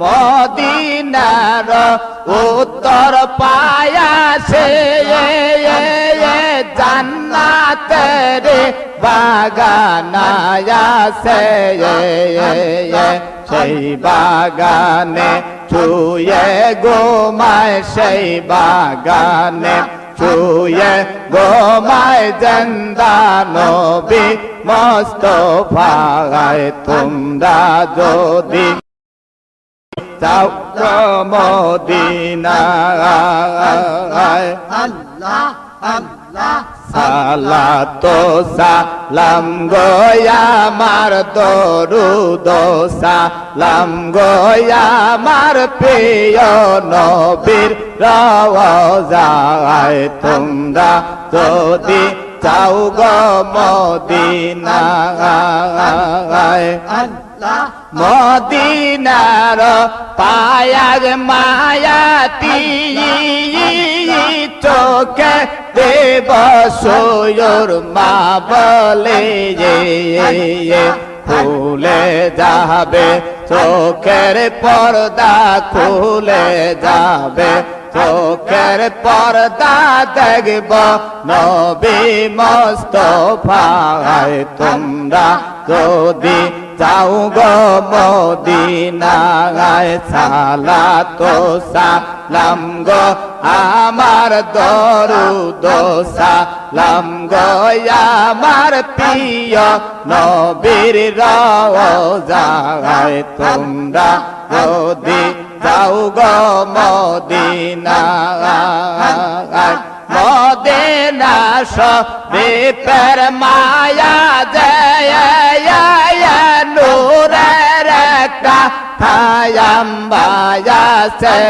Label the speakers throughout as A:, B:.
A: মদিনার উত্তর পায়াসে জান্নাতের বাগানায়াসে সেই বাগানে ছুয়ে গোমায়, সেই বাগানে ছুয়ে গোমায়, জন্দা নবী মস্তফায় তোমরা যদি চাও গো মদিনায়
B: আল্লাহ আল্লাহ
A: সালাতো সালাম গো আমার দরুদ সালাম গো আমার প্রিয় নবীর রওজায় তোমরা যদি চাও গো মদিনায়।
B: আল্লাহ
A: মদিনার পায়ার মায়াতি চোখে দেব সয়ুর মা বলে খুলে যাবে, চোখের পর্দা খুলে যাবে। চোখের পর্দা দেখব। নবী মস্তফায় তোমরা যদি যাও গো মদিনায় সালা তো সালাম গো আমার দরুদ, সালাম গো আমার প্রিয় নবীর রওজায় তোমরা যদি যাও গো মদিনায় মদিনা সবে পের মায়া জয়, নূরের একটা খায়াম বায়া সে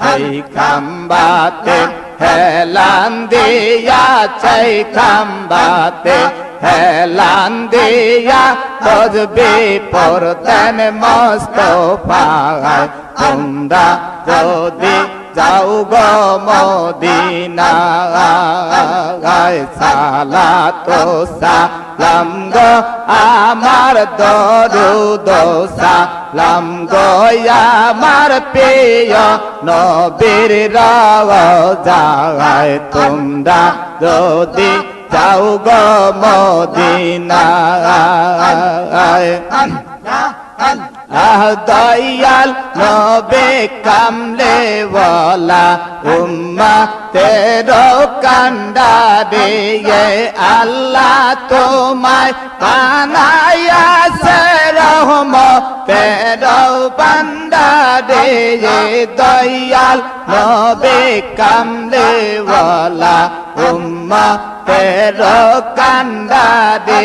A: সেই খাম্বাতে হেলান দিয়া, সেই খাম্বাতে হেলান দিয়া তজবি পরতেন মস্তফায় তোমরা যদি যাও গো মদিনায় সালা তো সালাম গো আমার দরুদ সালাম গো আমার প্রিয় নবীর রাওয়ায় তোমরা যদি যাও গো মদিনায়
B: আল্লাহ আল্লাহ
A: আহ, দয়াল নবে কামলে ওয়ালা উম্মা তেরো কান্ডা রে আল্লাহ তোমায় বানায়া সে রহম তেরো বান্দা রে দয়াল নবে কামলে ওয়ালা উম্মা তেরো কান্ডা রে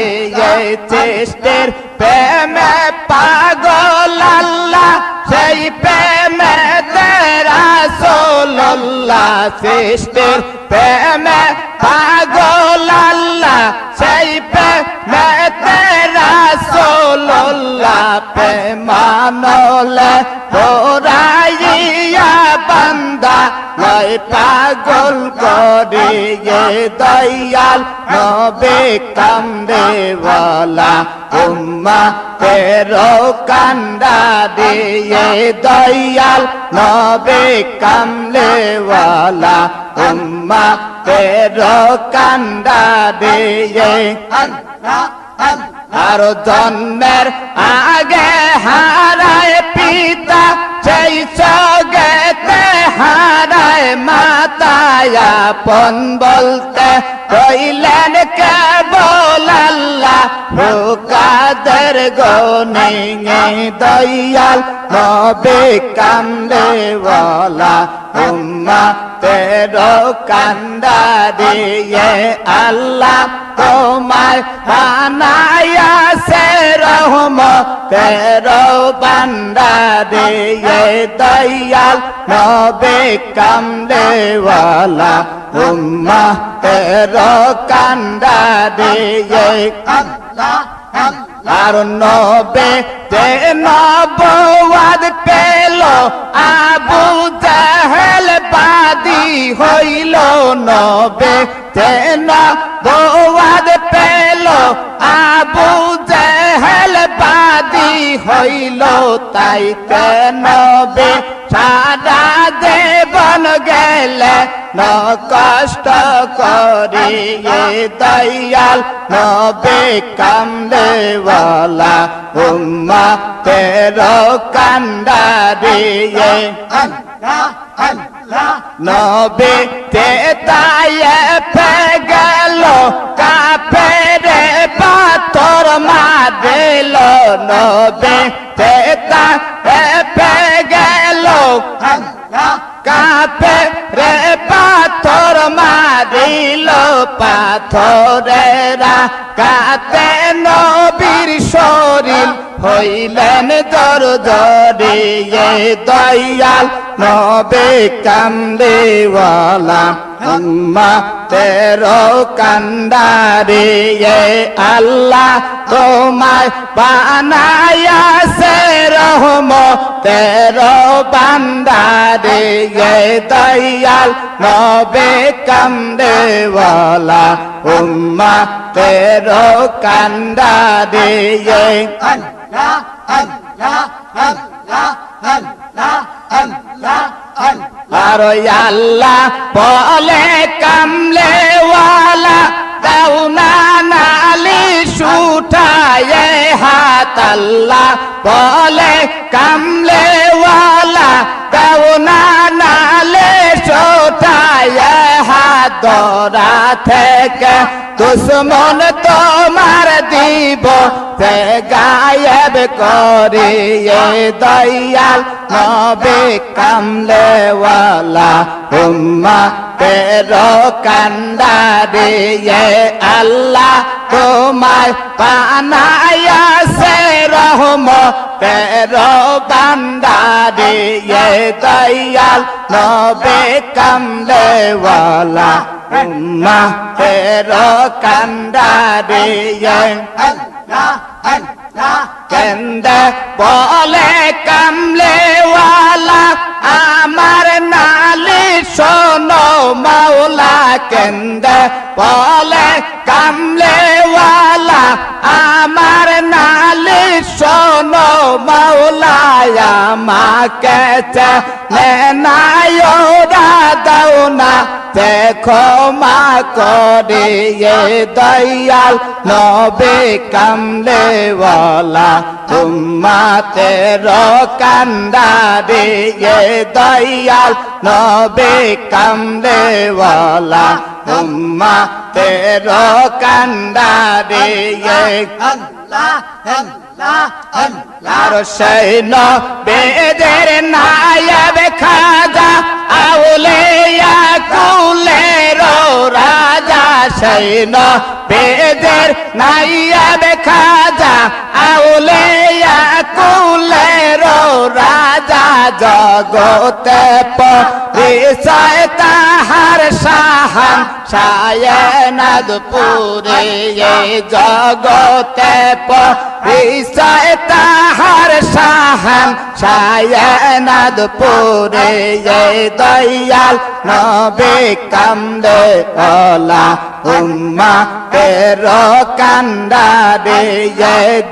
A: চেষ্টের প্রেমে পাগল আল্লাহ সেই প্রেমে তেরা সোল্লাহ সৃষ্টির প্রেমে পাগল আল্লাহ সেই প্রেমে তেরা সোল্লাহ প্রেমানলে লয় পাগল করিয়ে দয়াল, নবে কান্দে বলা উম্মা তেরো কান্দা দিয়ে দয়াল, নবে কামলে ওয়ালা উম্মা তেরো কান্দা দিয়ে আর জন্মের আগে হারায় পিতা সগেতে হারায় মাতায়া পন বলতে কইলেন কে বল আল্লাহ কাদের গনে দয়াল, নবে কান্দে বলা উম্মা তেরো কান্দা দিয়ে আল্লাহ তোমার বানায়া সে রহম তেরো বান্দা দিয়ে দয়াল, নবে কামলে ওয়ালা উম্মা তেরো কান্দা
B: আল্লাহ আল্লাহ
A: আর নবে তে নবওয়াদ পেল, আবু জাহেল বাদী হইল। নবে তে নবওয়াদ পেল, আবু জাহেল বাদী হইল। তাই কেন বে সারা দেবন গেলে ন কষ্ট করি দয়াল নবে কামলেওয়ালা উম্মা তেরো
B: আল্লাহ
A: নবে তে পে গেল কাপেরে পাথর মারিল। নবে তে তায়ে কাপে রে পাথর মারিল পাথরেরা। কাতে নবীর শরীর হইলেন দর দরিয়ে দয়াল। নবে কান্দেওয়ালা উম্মা তেরো কান্দারে আল্লাহ তোমায় বানায়া সে রহম। তেরো বান্দারে দয়াল নবে কান্দেওয়ালা, উম্মা তেরো কান্দারে
B: আল্লাহ আল্লাহ আল্লাহ
A: বলে কামলেওয়ালা দাউনা নালি সুঠায়ে হাত আল্লাহ বলে কামলেওয়ালা দাউনা নালে হাত দরা থেকে দুশ্মন তোমার দিব। তে গায়েব করে দয়াল নবে কামলেওয়ালা উম্মা তেরো কান্দারে আল্লাহ তোমায় পানায়া সে রহম তেরো বান্দারে দয়াল নবে কামলেওয়ালা উম্মা তেরো কান্দারে কেন্দে বলে কামলেওয়ালা আমার নালি শোনো মাওলা কেন্দে বলে কামলেওয়ালা আমার মাওলা আমাকে নেনায়োরা দাও না দেখো মা করে দয়াল নবে কামলেওয়ালা তুম্মা তেরো কান্দারে দয়াল নবে কামলেওয়ালা তুম্মা তেরো কান্দারে
B: আল্লাহ
A: সৈন বেদের নায়ব খাজা আউলিয়া কুলের রাজা সৈন বেদের নাইয়াব খাজা আউলিয়া কুলের রাজা, জগতে পরিচয় তাহার সাহান সায়নাদপুরে জগতে পরিচয় তাহার সাহান সায়নাদপুরে দয়াল নবে কামলে ওলা উম্মা তেরো কান্দারে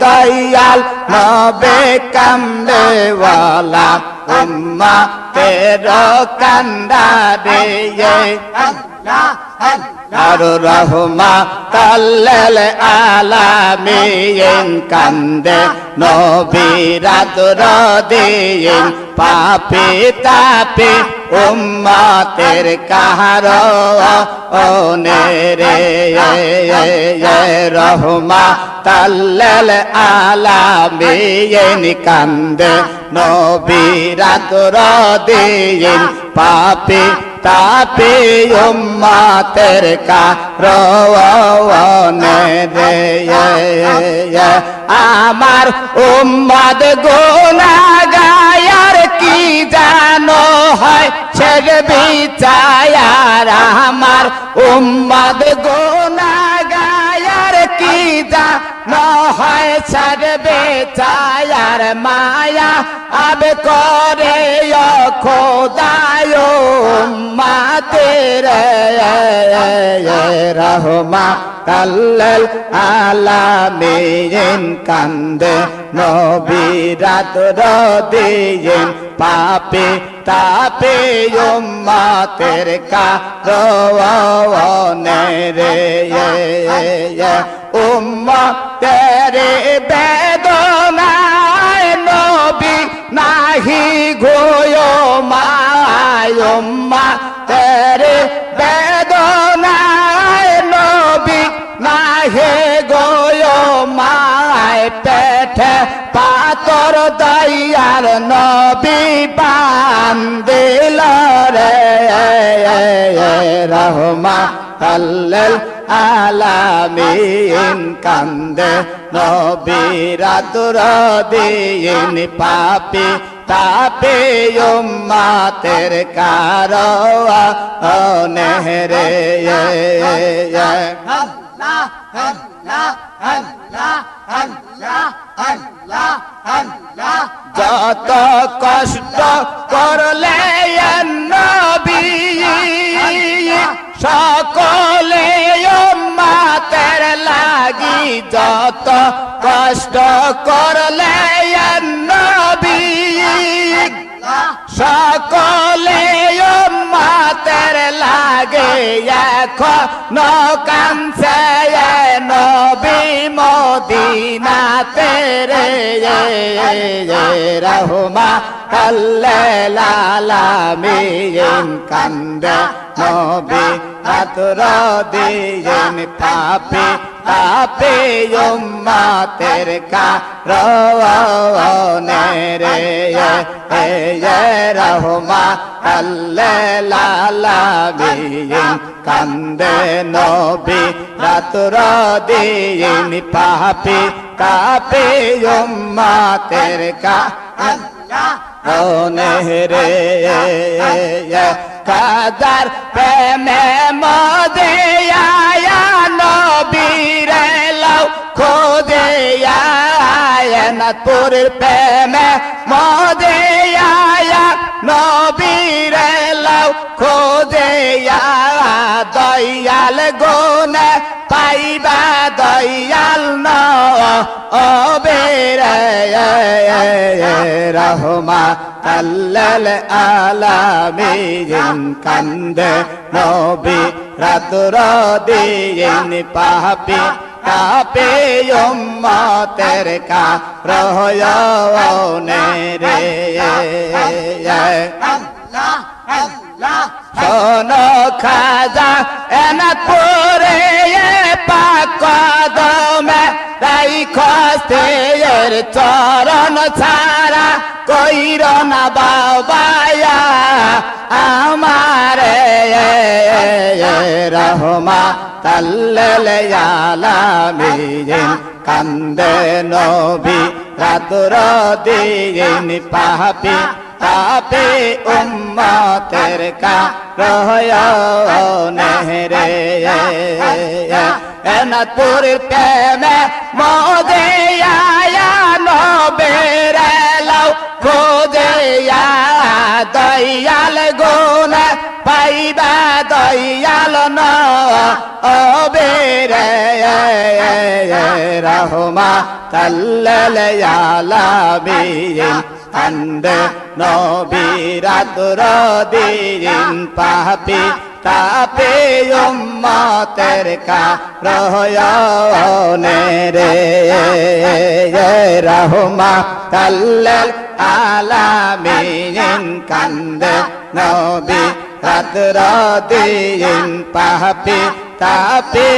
A: দয়াল নবে কামলে ওয়ালা উম্মা তেরো কান্দারে
B: আল্লাহ
A: আর রহমা তাল্লাল আলামিন কান্দে নবীরাত রদিন পাপি তাপি উম্মাতের কাহার রে রহমা তাল্লাল আলামিন কান্দে নবীরাত রদিন পাপি তাপে উম্মাতের কারণে দে আমার উম্মাদ গোনা গায়ার কি জানো হয়? ছেড় বিচায়ার আমার উম্মাদ গোনা নহয় ছাড়বে চায়ার মায়া আবে করে খোদায় মাতের রহমা কাল্লাল আলামিন কান্দে নবীরাত রদিন পাপে তাপে উম্মাতের কারওয়ানে রে উম্মা, তেরে বেদনায় নবী নাহি গোয় মায় উম্মা, তেরে বেদনায় নবী নাহে গোয় মায় পেঠে পাতর দয়ার নবী বান্দিল রে রহমা কাল্লাল আলামিন কান্দে নবীরাতুর দিন পাপি তাপে উম্মাতের কারওয়া নেহরে যত কষ্ট করলে নবী, সকলে মাতের লাগি যত কষ্ট করলে নবী। সকলে মাতের লাগে এখন কানছে নবী মদিনা তেরে রহমা কাল্লে লালামিন কান্দে নবী আতর দিন পাপি পাপে উম্মাতের কারওয়ানে রে এ রহমা কাল্লে লালামিন কান্দে নবী রাতুর দিন পাপি তাপে উম্মাতের কারওয়ানে রে কাদার প্রেমে মদে আয়া আয়নাথপুরের প্রেমে মদে আয়া, নবীরে লাও দয়াল গোনে পাইবা দয়াল ন অবেরে রহমা কাল্লাল আলামিন কান্দে নবী রাতুর দিন পাপি কাপে উম্মতের কা রহয়নে রে। শোনো খাজা এনা পরে পাকদমে রাই খস্তে চরণ ছাড়া কইর না বাবায়া, আমারে রহমা তাল্লালামিন কান্দে নবী রাতুর দিন পাপি তাপে উম্মতের কা রহয়নে রে এনাথপুরের প্রেমে মদে আয়া নবেরে খোদে দয়াল গুণ পাইবা দয়াল ন। অবেরে রহমা তাল্লালামিন কান্দে নবীরাতুর দিন পাপি তাপে উম্মতের কা রহয়নে রে রহমা তাল্লাল আলামিন কান্দে নবী রাত দিন পাপি তাপে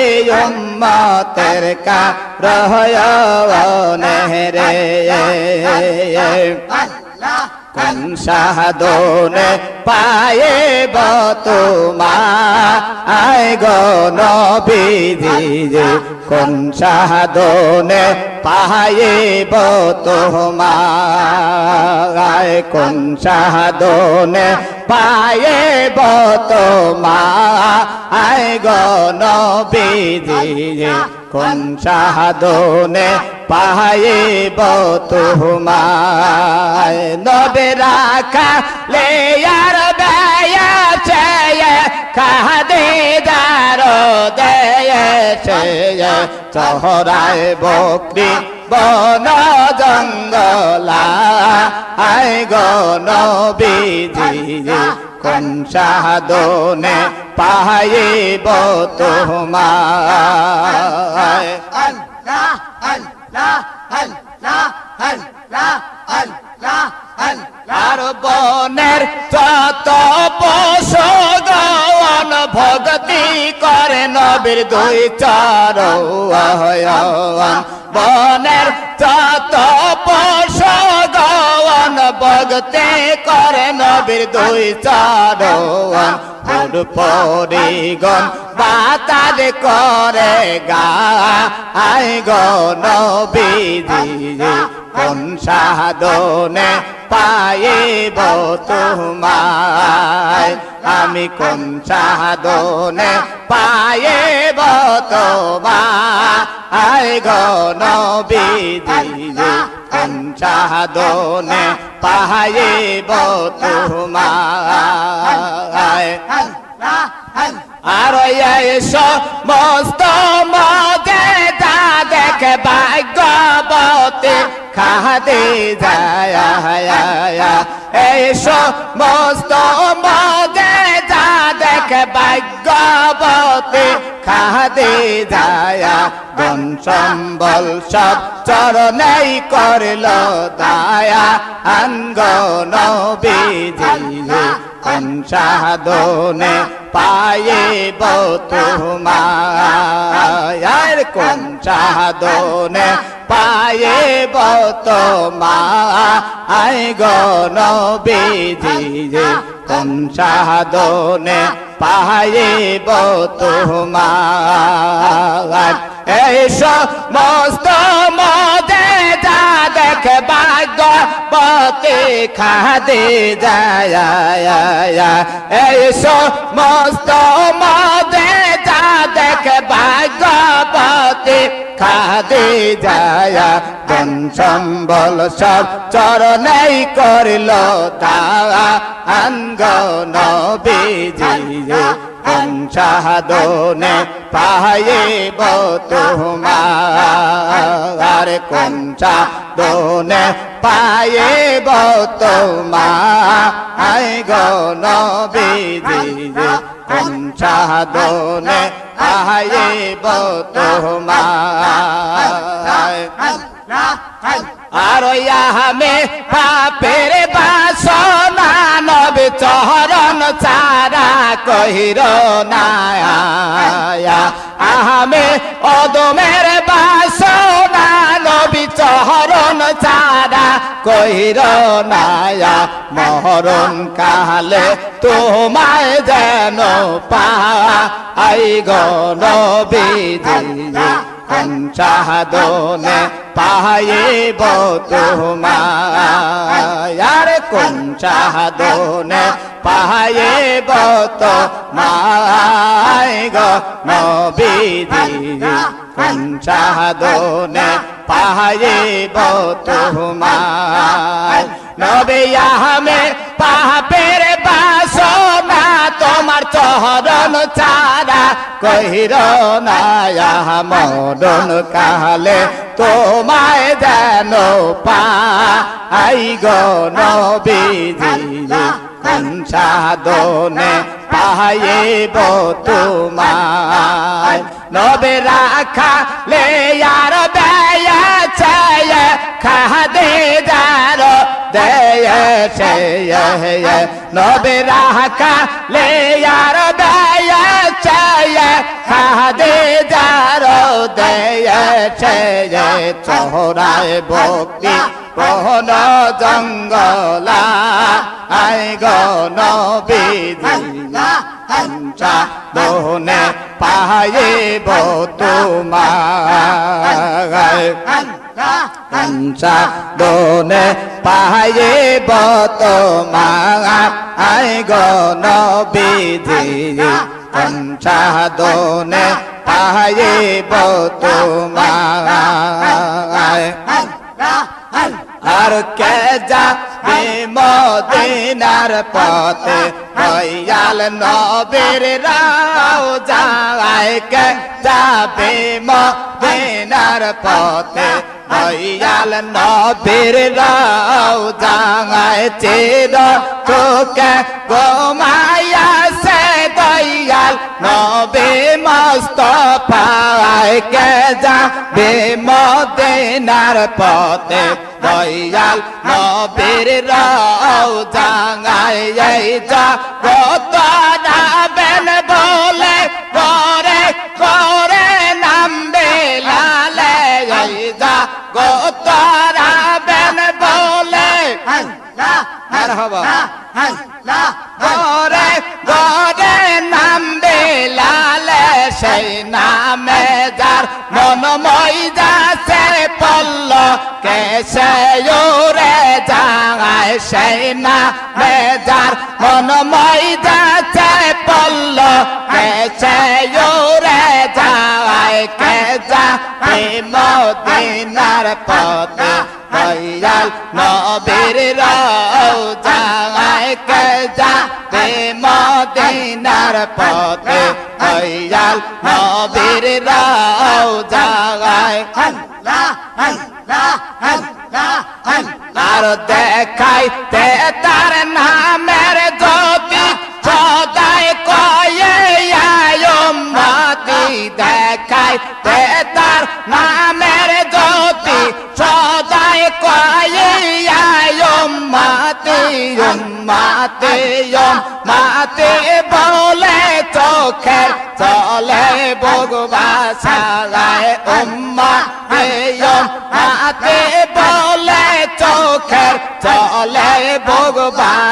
A: উম্মতের কা রহয়নে রে কোন সাধনে পায়ে তোমার আয় গো নবীজি, কোন সাধনে পায়ে তোমার কোন সাধনে পায়ে তোমার আয় গো নবীজি, কোন সাধনে পাইব তোমায় নবে রাখা লেয়ার আর বেয়া চেয়ে কাহদে দার দেয়েছে চহরায় বকরি বন জঙ্গলা আয় গন বিজি কোন সাধনে পাইব বনের যত পশুগণ ভক্তি করে নবীর দুই চরণ বনের যত পশুগণ ভক্তি করে নবীর দুই চরণ ফুল পরিগণ বাতার করে গা। আই গণ বিজি কোন সাধনে পাইব তোমায়। আমি কোন সাধনে পাইব তোমায়। গণ বিজি কোন সাধনে পাইব তোমায়। আর মস্ত মজে যা দেখে ভাগ্যবতী খাদে যায় এসো মস্ত মজে যা দেখে ভাগ্যবতী খাদে যায় গন সম্বল সব চরণেই করল দায়া আঙ্গন বিজি কোন সাধনে পাইব তোমার কোন সাধনে মা তোমার গণ বিজি কোন সাধনে পাইব তোমার মস্ত মদে যা দেখে ভাগ্য পতি খাদে যায়। এই সমস্ত মদে যা দেখে পতি খাদে যায় গন সম্বল সব চরণেই করিল তা আঙ্গন বিজি কোন সাধনে পাইব তোমার কোন সাধনে পাইব তোমার গণ বিজি কোন পাইব তোমার আরে পাপের বাসনা নবে চহরণ চারা কহির না আহামে অদমের বাসনা কহির নায়া মহরণ কালে তোমায় যেন পা আই গণ বিজি কোন সাধনে পাইব তোমার সাধনে পাইব তোমায় গো নবীজি পাইব তোমার নবে আহমে পাপের বাসনা, তোমার চহরণ চারা কহির নায়া মরণ কালে। তোমায় যেন পা আই গণ বিজি কোন সাধনে পাইব তোমায়। নবে রাখা লে আর চায় খাদে যার দেয়েছে নবে রাখা লে আর বেয়া চায় খাদে যার দেয়েছে চহরায় ভক্তি কোন জঙ্গলা। আই গণ বিজি পঞ্চা দোনে পাইব তোমার পঞ্চা দোনে পাইব তোমার আই গণ বিজি পঞ্চা দোনে পাইব তোমায় আর কে যাবে মদিনার পথে দয়াল নবীর রাও যায় কে যাবে মদিনার পথে দয়াল নবীর রাও যায় চির তোকে গোমায়া সে দয়াল নবে মস্তফায় কে যাবে মদিনার পথে? দয়াল নবীর রাও এই যা কত মারহাবা করে করে নামবে লালে, সেই নামে পল্ল কেসে ওরে যায় সেই নামে যার মনময় যাচ্ছে পল্ল কেসে ওরে যায় কে যা মদিনার পথে দয়াল নবীর কে যা মদিনার পথে দয়াল নবীর রাও যায় আর দেখাইতে তার নামের জ্যোতি সদাই কয়ে মাতি দেখাইতে তার নামের মাতি মাতে মাতে বলে চোখের চলে ভগবা সারায় উম্মা মাতে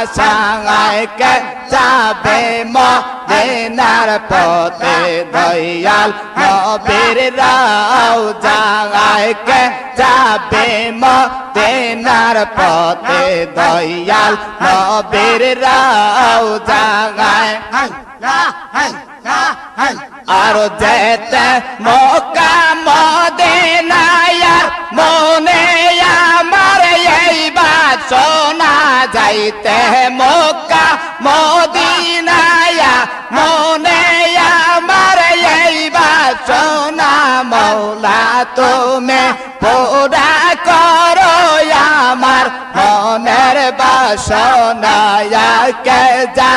A: কে যাবে মদিনার পথে দয়াল নবীর রাও জাগায় কে যাবে মদিনার পথে দয়াল নবীর রাও জাগায় আর যেতে মক্কা মদিনায়ার মনে যাইতে মক্কা, মদিনায়া, মনে আমার এই শোনা মৌলা, তুমি পুরা করো আমার মনের বাসনায়া। কে যা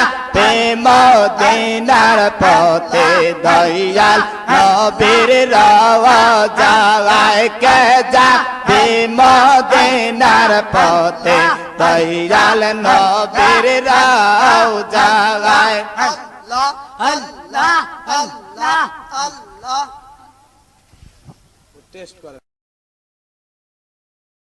A: মদিনার পথে দয়াল, নবীর রাওয়া কে যা মদিনার পথে দয়াল নবীর রাও জাগায়।
B: আল্লাহ আল্লাহ আল্লাহ আল্লাহ।
A: টেস্ট করে।